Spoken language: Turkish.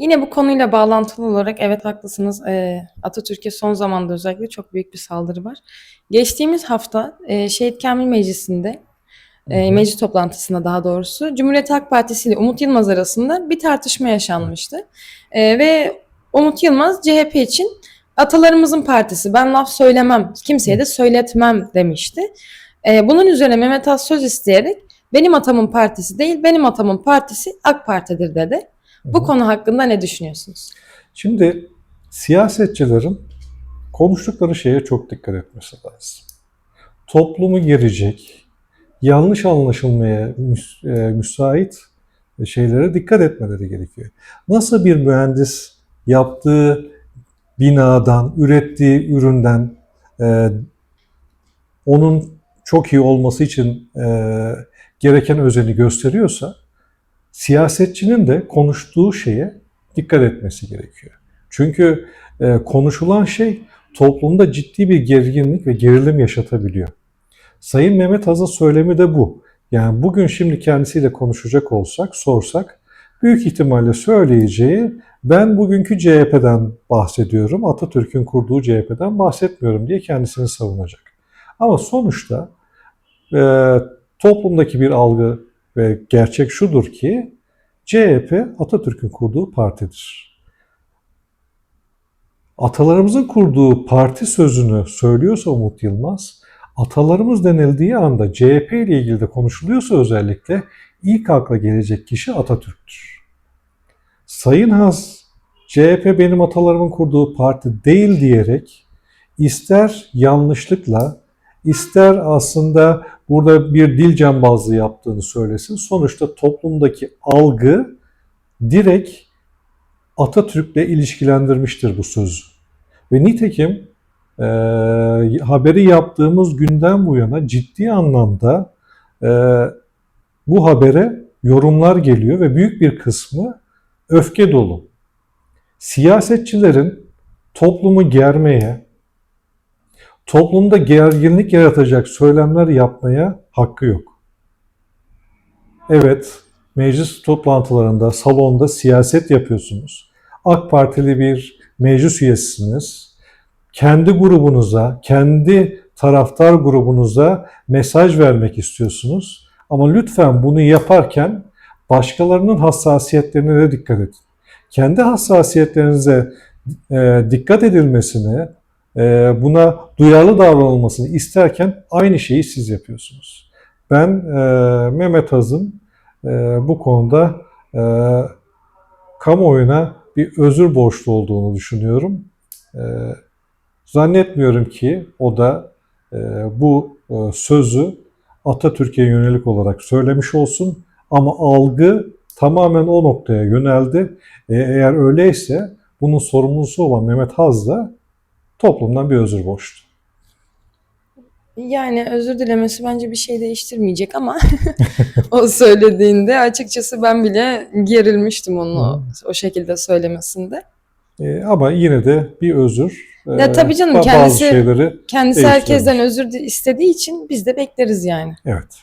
Yine bu konuyla bağlantılı olarak evet haklısınız. Eee, Atatürk'e son zamanda özellikle çok büyük bir saldırı var. Geçtiğimiz hafta eee, Şehit Kamil Meclisi'nde, eee, meclis toplantısında daha doğrusu Cumhuriyet Halk Partisi ile Umut Yılmaz arasında bir tartışma yaşanmıştı. Eee, ve Umut Yılmaz CHP için atalarımızın partisi, ben laf söylemem, kimseye de söyletmem demişti. Eee, bunun üzerine Mehmet Az söz isteyerek benim atamın partisi değil, benim atamın partisi AK Parti'dir dedi. Bu konu hakkında ne düşünüyorsunuz? Şimdi siyasetçilerin konuştukları şeye çok dikkat etmesi lazım. Toplumu gerecek, yanlış anlaşılmaya e, müsait şeylere dikkat etmeleri gerekiyor. Nasıl bir mühendis yaptığı binadan, ürettiği üründen e, onun çok iyi olması için e, gereken özeni gösteriyorsa, siyasetçinin de konuştuğu şeye dikkat etmesi gerekiyor. Çünkü e, konuşulan şey toplumda ciddi bir gerginlik ve gerilim yaşatabiliyor. Sayın Mehmet Haz'ın söylemi de bu. Yani bugün şimdi kendisiyle konuşacak olsak, sorsak büyük ihtimalle söyleyeceği ben bugünkü CHP'den bahsediyorum, Atatürk'ün kurduğu CHP'den bahsetmiyorum diye kendisini savunacak. Ama sonuçta e, toplumdaki bir algı ve gerçek şudur ki CHP Atatürk'ün kurduğu partidir. Atalarımızın kurduğu parti sözünü söylüyorsa Umut Yılmaz, atalarımız denildiği anda CHP ile ilgili de konuşuluyorsa özellikle ilk akla gelecek kişi Atatürk'tür. Sayın Haz, CHP benim atalarımın kurduğu parti değil diyerek ister yanlışlıkla ister aslında burada bir dil cambazlığı yaptığını söylesin. Sonuçta toplumdaki algı direkt Atatürk'le ilişkilendirmiştir bu sözü. Ve nitekim e, haberi yaptığımız günden bu yana ciddi anlamda e, bu habere yorumlar geliyor ve büyük bir kısmı öfke dolu. Siyasetçilerin toplumu germeye, toplumda gerginlik yaratacak söylemler yapmaya hakkı yok. Evet, meclis toplantılarında, salonda siyaset yapıyorsunuz. AK Partili bir meclis üyesisiniz. Kendi grubunuza, kendi taraftar grubunuza mesaj vermek istiyorsunuz. Ama lütfen bunu yaparken başkalarının hassasiyetlerine de dikkat edin. Kendi hassasiyetlerinize e, dikkat edilmesini, buna duyarlı davranılmasını isterken aynı şeyi siz yapıyorsunuz. Ben e, Mehmet Haz'ın e, bu konuda e, kamuoyuna bir özür borçlu olduğunu düşünüyorum. Zannetmiyorum ki o da bu sözü Atatürk'e yönelik olarak söylemiş olsun ama algı tamamen o noktaya yöneldi. Eğer öyleyse bunun sorumlusu olan Mehmet Haz da toplumdan bir özür borçlu. Yani özür dilemesi bence bir şey değiştirmeyecek ama o söylediğinde açıkçası ben bile gerilmiştim onu o şekilde söylemesinde. E, ama yine de bir özür. e, Ya tabii canım, kendisi- Kendisi herkesten özür di- istediği için biz de bekleriz yani. evet.